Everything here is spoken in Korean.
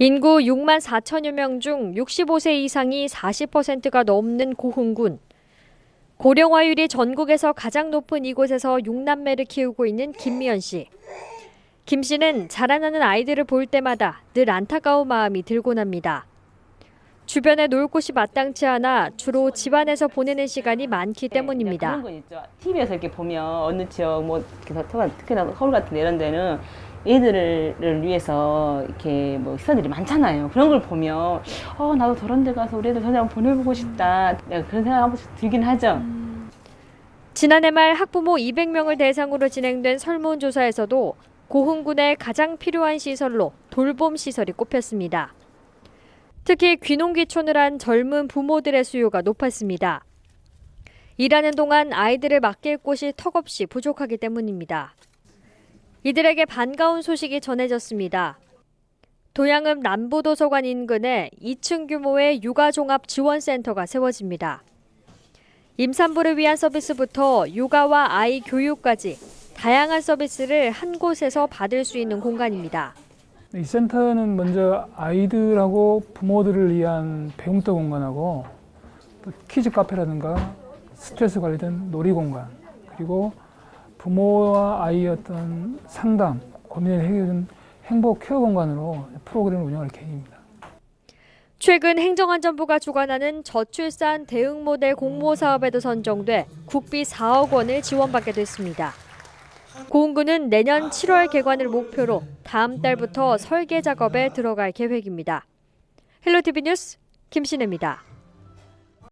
인구 6만 4천여 명 중 65세 이상이 40%가 넘는 고흥군. 고령화율이 전국에서 가장 높은 이곳에서 6남매를 키우고 있는 김미연 씨. 김 씨는 자라나는 아이들을 볼 때마다 늘 안타까운 마음이 들곤 합니다. 주변에 놀 곳이 마땅치 않아 주로 집안에서 보내는 시간이 많기 때문입니다. 네, 그런 건 있죠. TV에서 이렇게 보면 어느 지역 뭐 특히나 서울 같은 데 이런 데는 애들을 위해서 이렇게 뭐 시설들이 많잖아요. 그런 걸 보면 어 나도 저런 데 가서 우리 애들 한번 보내보고 싶다. 내가 그런 생각 한 번씩 들긴 하죠. 지난해 말 학부모 200명을 대상으로 진행된 설문조사에서도 고흥군의 가장 필요한 시설로 돌봄 시설이 꼽혔습니다. 특히 귀농귀촌을 한 젊은 부모들의 수요가 높았습니다. 일하는 동안 아이들을 맡길 곳이 턱없이 부족하기 때문입니다. 이들에게 반가운 소식이 전해졌습니다. 도양읍 남부도서관 인근에 2층 규모의 육아종합지원센터가 세워집니다. 임산부를 위한 서비스부터 육아와 아이 교육까지 다양한 서비스를 한 곳에서 받을 수 있는 공간입니다. 이 센터는 먼저 아이들하고 부모들을 위한 배움터 공간하고 또 키즈 카페라든가 스트레스 관리된 놀이 공간 그리고 부모와 아이의 어떤 상담 고민을 해결하는 행복 케어 공간으로 프로그램을 운영할 계획입니다. 최근 행정안전부가 주관하는 저출산 대응 모델 공모 사업에도 선정돼 국비 4억 원을 지원받게 됐습니다. 고흥군은 내년 7월 개관을 목표로 다음 달부터 설계 작업에 들어갈 계획입니다. 헬로티비 뉴스 김신혜입니다.